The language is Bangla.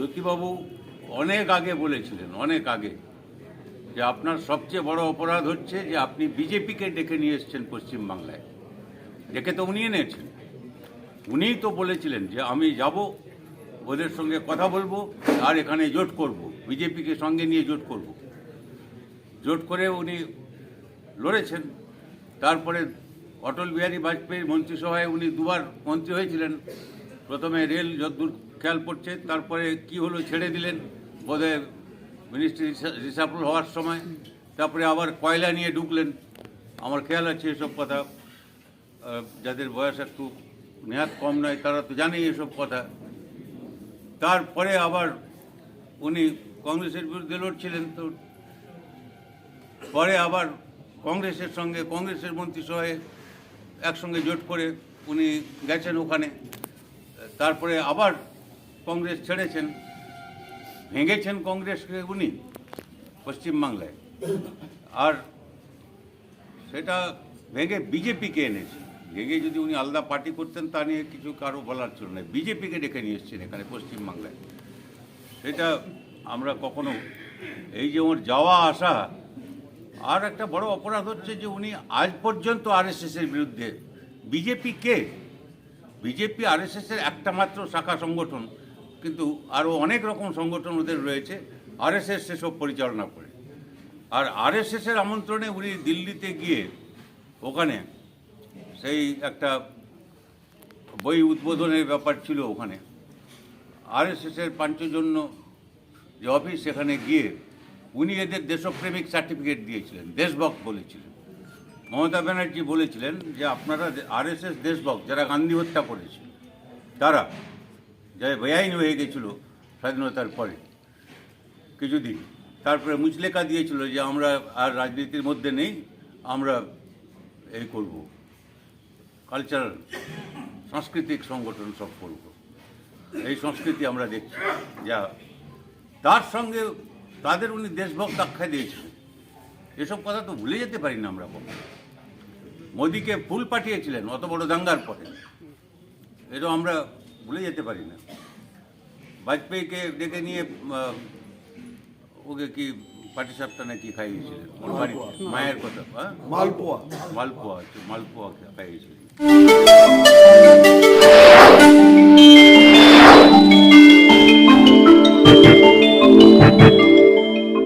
জ্যোতিবাবু অনেক আগে বলেছিলেন, অনেক আগে, যে আপনার সবচেয়ে বড় অপরাধ হচ্ছে যে আপনি বিজেপিকে ডেকে নিয়ে এসেছেন পশ্চিমবাংলায়। ডেকে তো উনি এনেছেন। উনিই তো বলেছিলেন যে আমি যাব, ওদের সঙ্গে কথা বলব, আর এখানে জোট করব, বিজেপিকে সঙ্গে নিয়ে জোট করব। জোট করে উনি লড়েছেন। তারপরে অটল বিহারী বাজপেয়ীর মন্ত্রিসভায় উনি দুবার মন্ত্রী হয়েছিলেন। প্রথমে রেল যদ্দূর খেয়াল পড়ছে, তারপরে কি হলো ছেড়ে দিলেন বোধহয় মিনিস্ট্রি রিসাফল হওয়ার সময়। তারপরে আবার কয়লা নিয়ে ঢুকলেন। আমার খেয়াল আছে এসব কথা। যাদের বয়স একটু নেহাত কম নয়, তারা তো জানেই এসব কথা। তারপরে আবার উনি কংগ্রেসের বিরুদ্ধে লড়ছিলেন তো। পরে আবার কংগ্রেসের সঙ্গে কংগ্রেসের মন্ত্রিসভায় একসঙ্গে জোট করে উনি গেছেন ওখানে। তারপরে আবার কংগ্রেস ছেড়েছেন। ভেঙেছেন কংগ্রেসকে উনি পশ্চিমবাংলায় আর সেটা ভেঙে বিজেপিকে এনেছেন ভেঙে যদি উনি আলাদা পার্টি করতেন, তা নিয়ে কিছু কারও বলার ছিল না। বিজেপিকে ডেকে নিয়ে এসছেন এখানে পশ্চিমবাংলায় সেটা আমরা কখনো, এই যে ওর যাওয়া আসা, আর একটা বড় অপরাধ হচ্ছে যে উনি আজ পর্যন্ত আরএসএসের বিরুদ্ধে বিজেপি কে বিজেপি আরএসএসের একটা মাত্র শাখা সংগঠন, কিন্তু আরও অনেক রকম সংগঠন ওদের রয়েছে আর আরএসএস সেসব পরিচালনা করে। আর আর আরএসএসের আমন্ত্রণে উনি দিল্লিতে গিয়ে ওখানে সেই একটা বই উদ্বোধনের ব্যাপার ছিল ওখানে। আরএসএসের পাঞ্চজন্য যে অফিস সেখানে গিয়ে উনি এদের দেশপ্রেমিক সার্টিফিকেট দিয়েছিলেন, দেশভক্ত বলেছিলেন। মমতা ব্যানার্জি বলেছিলেন যে আপনারা আরএসএস দেশভক্ত যারা গান্ধী হত্যা করেছে, তারা যারা বেআইন হয়ে গেছিল স্বাধীনতার পরে কিছুদিন, তারপরে মুচলেখা দিয়েছিল যে আমরা আর রাজনীতির মধ্যে নেই, আমরা এই করব। কালচারাল সাংস্কৃতিক সংগঠন সব করব। এই সংস্কৃতি আমরা দেখছি। যা, তার সঙ্গে তাদের উনি দেশভক্ত আখ্যা দিয়েছিলেন। এসব কথা তো ভুলে যেতে পারি না আমরা কখনো। মোদিকে ফুল পাঠিয়েছিলেন অত বড় দাঙ্গার পরে। এটা আমরা ভুলে যেতে পারি না। বাজপেয়ীকে ডেকে নিয়ে ওকে কি পাটিসাপটা নাকি খাইয়েছিলেন? ওর বাড়িতে মায়ের কথা হ্যাঁ? মালপোয়া। মালপোয়া মালপোয়া খাইয়েছিলেন।